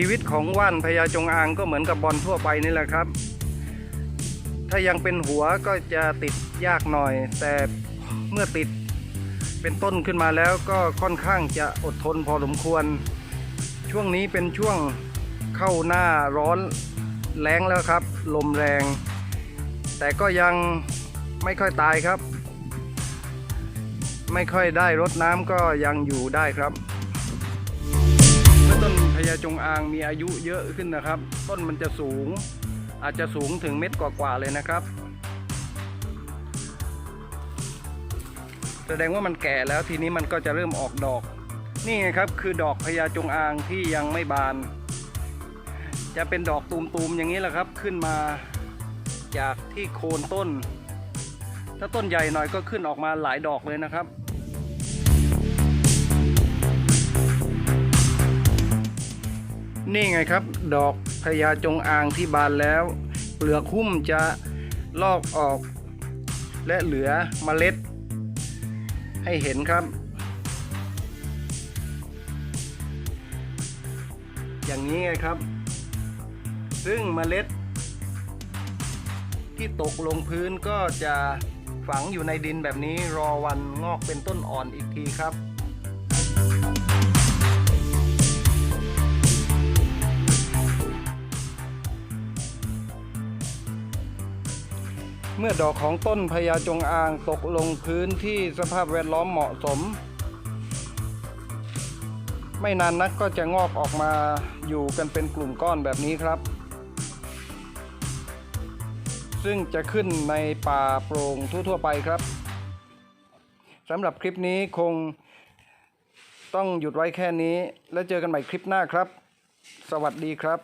ชีวิตของว่านพญาจงอางก็เหมือนกับบอลทั่วไปนี่แหละครับ ถ้ายังเป็นหัวก็จะติดยากหน่อย แต่เมื่อติดเป็นต้นขึ้นมาแล้วก็ค่อนข้างจะอดทนพอสมควร ช่วงนี้เป็นช่วงเข้าหน้าร้อนแรงแล้วครับ ลมแรง แต่ก็ยังไม่ค่อยตายครับ ไม่ค่อยได้รดน้ำก็ยังอยู่ได้ครับ เมื่อต้นพญาจงอางมีอายุเยอะขึ้นนะครับ ต้นมันจะสูง อาจจะสูงถึงเม็ดกว่าๆเลยนะครับ แสดงว่ามันแก่แล้วทีนี้มันก็จะเริ่มออกดอก นี่ไงครับคือดอกพญาจงอางที่ยังไม่บาน จะเป็นดอกตูมๆอย่างนี้แหละครับขึ้นมาจากที่โคนต้น ถ้าต้นใหญ่หน่อยก็ขึ้นออกมาหลายดอกเลยนะครับ นี่ไงครับ ดอกพญาจงอางที่บานแล้ว เปลือกหุ้มจะลอกออก และเหลือเมล็ด ให้เห็นครับ อย่างนี้ไงครับ ซึ่งเมล็ด ที่ตกลงพื้นก็จะฝังอยู่ในดินแบบนี้รอวันงอกเป็นต้นอ่อนอีกทีครับ เมื่อดอกของต้นพญาจงอางตกลงพื้นที่สภาพแวดล้อมเหมาะสม ไม่นานนักก็จะงอกออกมาอยู่กันเป็นกลุ่มก้อนแบบนี้ครับ ซึ่งจะขึ้นในป่าโปร่งทั่วๆไปครับสำหรับคลิปนี้คงต้องหยุดไว้แค่นี้ แล้วเจอกันใหม่คลิปหน้าครับ สวัสดีครับ